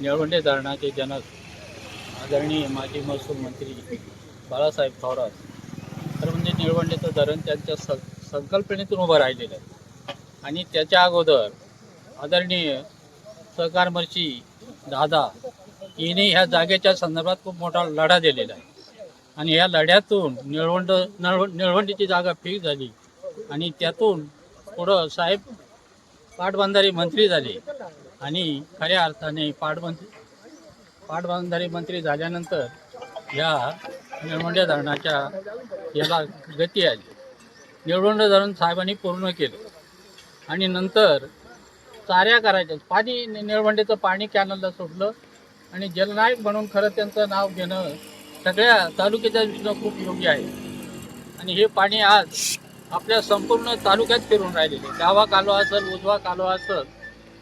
निळवंडे धरणाचे जनक आदरणीय माजी महसूल मंत्री बाळासाहेब थोरात. म्हणजे तर म्हणजे निळवंडेचं धरण त्यांच्या स संकल्पनेतून उभं राहिलेलं आहे. आणि त्याच्या अगोदर आदरणीय सहकारमर्ची दादा यांनी ह्या जागेच्या संदर्भात खूप मोठा लढा दिलेला आहे. आणि या लढ्यातून निळवंड नळव निळवंडीची जागा फिक्स झाली. आणि त्यातून पुढं साहेब पाटबंधारे मंत्री झाले. आणि खऱ्या अर्थाने पाटबंधारी पाटबंधारे मंत्री झाल्यानंतर या निळवंडे धरणाच्या याला गती आली. निळवंडे धरण साहेबांनी पूर्ण केलं. आणि नंतर चाऱ्या करायच्या. पाणी निळवंडेचं पाणी कॅनलला सोडलं आणि जलनायक म्हणून खरं त्यांचं नाव घेणं सगळ्या तालुक्याच्या दृष्टीनं खूप योग्य आहे. आणि हे पाणी आज आपल्या संपूर्ण तालुक्यात फिरून राहिलेले गावा कालवा असेल उजवा कालवा असेल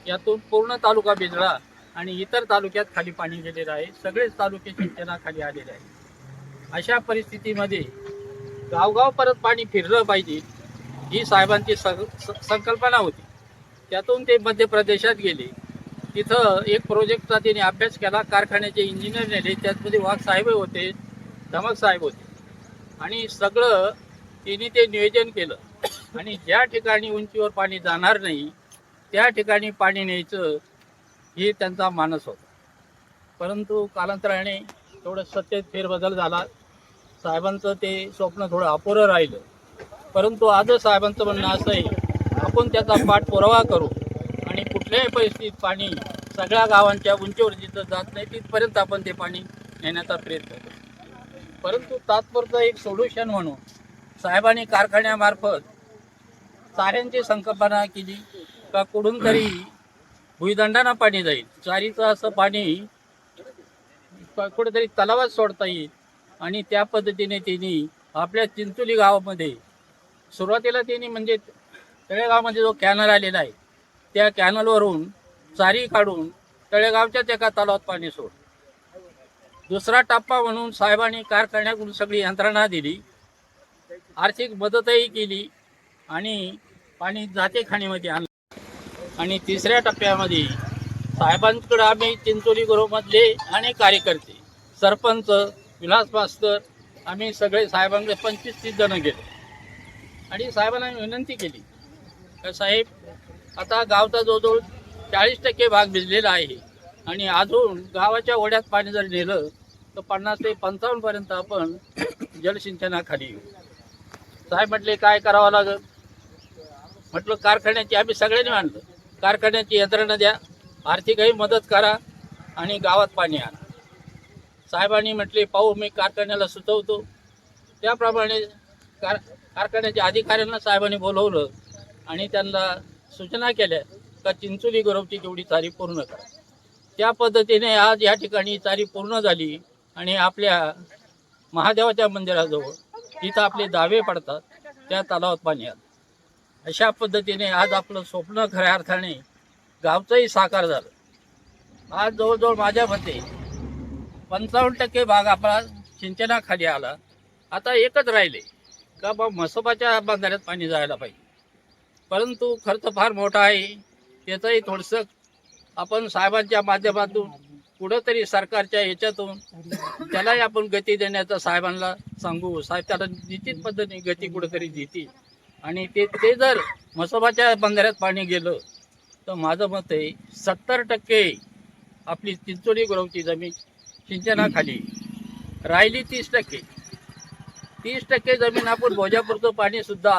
यातून पूर्ण तालुका भिजला आणि इतर तालुक्यात खाली पाणी गेलेलं आहे. सगळेच तालुके सिंचनाखाली आलेले आहे अशा परिस्थितीमध्ये गावगाव परत पाणी फिरलं पाहिजे ही साहेबांची सं- संकल्पना होती. त्यातून ते मध्य प्रदेशात गेले. तिथं एक प्रोजेक्टचा त्यांनी अभ्यास केला. कारखान्याचे इंजिनियर नेले. त्यातमध्ये वाघ साहेब होते धमक साहेब होते. आणि सगळं तिने ते नियोजन केलं. आणि ज्या ठिकाणी उंचीवर पाणी जाणार नाही त्या ठिकाणी पाणी न्यायचं हे त्यांचा मानस होता. परंतु कालांतराने थोडं सत्तेत फेरबदल झाला. साहेबांचं ते स्वप्न थोडं अपुरं राहिलं. परंतु आजच साहेबांचं म्हणणं असं आहे आपण त्याचा पाठपुरावा करू आणि कुठल्याही परिस्थितीत पाणी सगळ्या गावांच्या उंचीवर जिथं जात नाही तिथपर्यंत आपण ते पाणी नेण्याचा प्रयत्न करू. परंतु तात्पुरतं एक सोल्युशन म्हणून साहेबांनी कारखान्यामार्फत चाऱ्यांची संकल्पना केली. का कुठून तरी भुईदंडाना पाणी जाईल. चारीचं असं पाणी कुठेतरी तलावात सोडता येईल. आणि त्या पद्धतीने त्यांनी आपल्या चिंचोली गावामध्ये सुरुवातीला त्यांनी म्हणजे तळेगावमध्ये जो कॅनल आलेला आहे त्या कॅनलवरून चारी काढून तळेगावच्याच एका तलावात पाणी सोड. दुसरा टप्पा म्हणून साहेबांनी कारखान्याकडून सगळी यंत्रणा दिली. आर्थिक मदतही केली आणि पाणी जाते खाणीमध्ये आणलं. आणि तिसऱ्या टप्प्यामध्ये साहेबांकडे आम्ही चिंचोली गृहमधले अनेक कार्यकर्ते सरपंच विलास मास्तर आम्ही सगळे साहेबांकडे पंचवीस तीस जणं गेलो. आणि साहेबांना विनंती केली का साहेब आता गावचा जवळजवळ चाळीस टक्के भाग भिजलेला आहे आणि अजून गावाच्या ओढ्यात पाणी जर नेलं तर पन्नास ते पंचावन्नपर्यंत आपण जलसिंचनाखाली येऊ. साहेब म्हटले काय करावं लागेल? म्हटलं कारखान्याची आम्ही सगळ्यांनी मांडलं. कारखान्याची यंत्रणा द्या. आर्थिकही मदत करा आणि गावात पाणी आणा. साहेबांनी म्हटले पाहू मी कारखान्याला सुचवतो. त्याप्रमाणे कार कारखान्याच्या अधिकाऱ्यांना साहेबांनी बोलवलं आणि त्यांना सूचना केल्या का चिंचोली गौरवची तेवढी चारी पूर्ण करा. त्या पद्धतीने आज या ठिकाणी चारी पूर्ण झाली आणि आपल्या महादेवाच्या मंदिराजवळ तिथं आपले दावे पडतात त्या तलावात पाणी आलं. अशा पद्धतीने आज आपलं स्वप्न खऱ्या अर्थाने गावचंही साकार झालं. आज जवळजवळ माझ्या मते पंचावन्न टक्के भाग आपला सिंचनाखाली आला. आता एकच राहिले का बा म्हसोबाच्या बांधाऱ्यात पाणी जायला पाहिजे. परंतु खर्च फार मोठा आहे. त्याचंही थोडंसं आपण साहेबांच्या माध्यमातून कुठंतरी सरकारच्या याच्यातून त्यालाही आपण गती देण्याचं साहेबांना सांगू. साहेब त्याला निश्चित पद्धतीने गती कुठंतरी देतील. आणि ते ते जर म्हसोबाच्या बंधाऱ्यात पाणी गेलं तर माझं मत आहे सत्तर टक्के आपली चिंचोडी गुरवची जमीन सिंचनाखाली. राहिली तीस टक्के. तीस टक्के जमीन आपण भोजापूरचं पाणीसुद्धा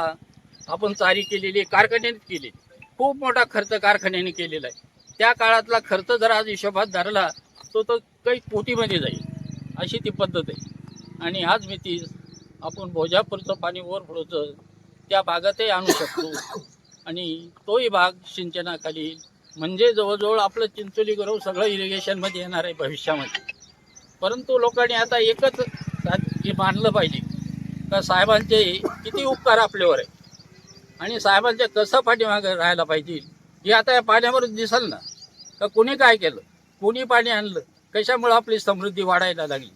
आपण चारी केलेली कारखान्याने केली. खूप मोठा खर्च कारखान्याने केलेला आहे. त्या काळातला खर्च जर आज हिशोबात धरला तो तो काही कोटीमध्ये जाईल अशी ती पद्धत आहे. आणि आज मी ती आपण भोजापूरचं पाणी ओव्हरफ्लोचं त्या भागातही आणू शकतो. आणि तोही भाग सिंचनाखाली म्हणजे जवळजवळ आपलं चिंचोली गरव सगळं इरिगेशनमध्ये येणार आहे भविष्यामध्ये. परंतु लोकांनी आता एकच हे मानलं पाहिजे. का साहेबांचे किती उपकार आपल्यावर आहे. आणि साहेबांचे कसं पाठीमागं राहायला पाहिजे हे आता या पाण्यावर दिसल ना. का कोणी काय केलं? कोणी पाणी आणलं? कशामुळं आपली समृद्धी वाढायला लागली?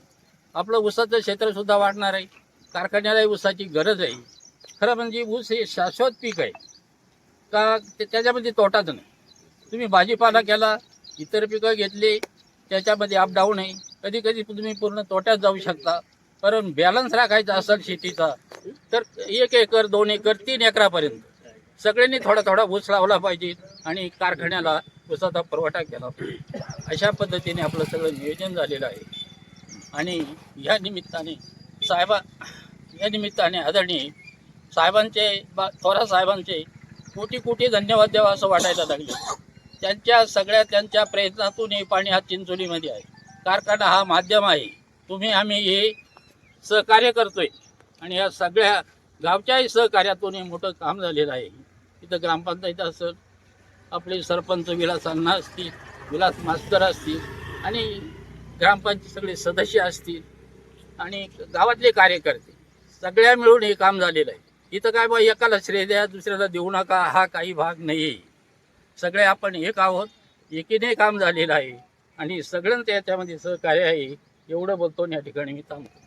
आपलं ऊसाचं क्षेत्रसुद्धा वाढणार आहे. कारखान्यालाही ऊसाची गरज आहे. खरं म्हणजे ऊस हे शाश्वत पीक आहे. का ते त्याच्यामध्ये तोटाच नाही. तुम्ही भाजीपाला केला इतर पिकं घेतली त्याच्यामध्ये अपडाऊन आहे. कधी कधी तुम्ही पूर्ण तोट्यात जाऊ शकता. कारण बॅलन्स राखायचा असेल शेतीचा तर एक एकर दोन एकर तीन एकरापर्यंत. सगळ्यांनी थोडा थोडा ऊस लावला पाहिजे आणि कारखान्याला ऊसाचा पुरवठा केला पाहिजे. अशा पद्धतीने आपलं सगळं नियोजन झालेलं आहे. आणि या निमित्ताने साहेबा या निमित्ताने आदरणीय साहेबांचे बा थोरा साहेबांचे कोटी कोटी धन्यवाद द्यावा असं वाटायला लागले. त्यांच्या सगळ्या त्यांच्या प्रयत्नातून हे पाणी हा चिंचोलीमध्ये आहे. कारखाना हा माध्यम आहे. तुम्ही आम्ही हे सहकार्य करतोय. आणि या सगळ्या गावच्याही सहकार्यातून हे मोठं काम झालेलं आहे. इथं ग्रामपंचायत असेल आपले सरपंच विलास अण्णा असतील विलास मास्तर असतील आणि ग्रामपंचायत सगळे सदस्य असतील आणि गावातले कार्यकर्ते सगळ्या मिळून हे काम झालेलं आहे. इथं काय बा एकाला श्रेय द्या दुसऱ्याला देऊ नका हा काही भाग नाही सगळे आपण एक आहोत एकीने काम झालेलं आहे. आणि सगळ्यांचं याच्यामध्ये सहकार्य आहे एवढं बोलतो या ठिकाणी मी थांबतो.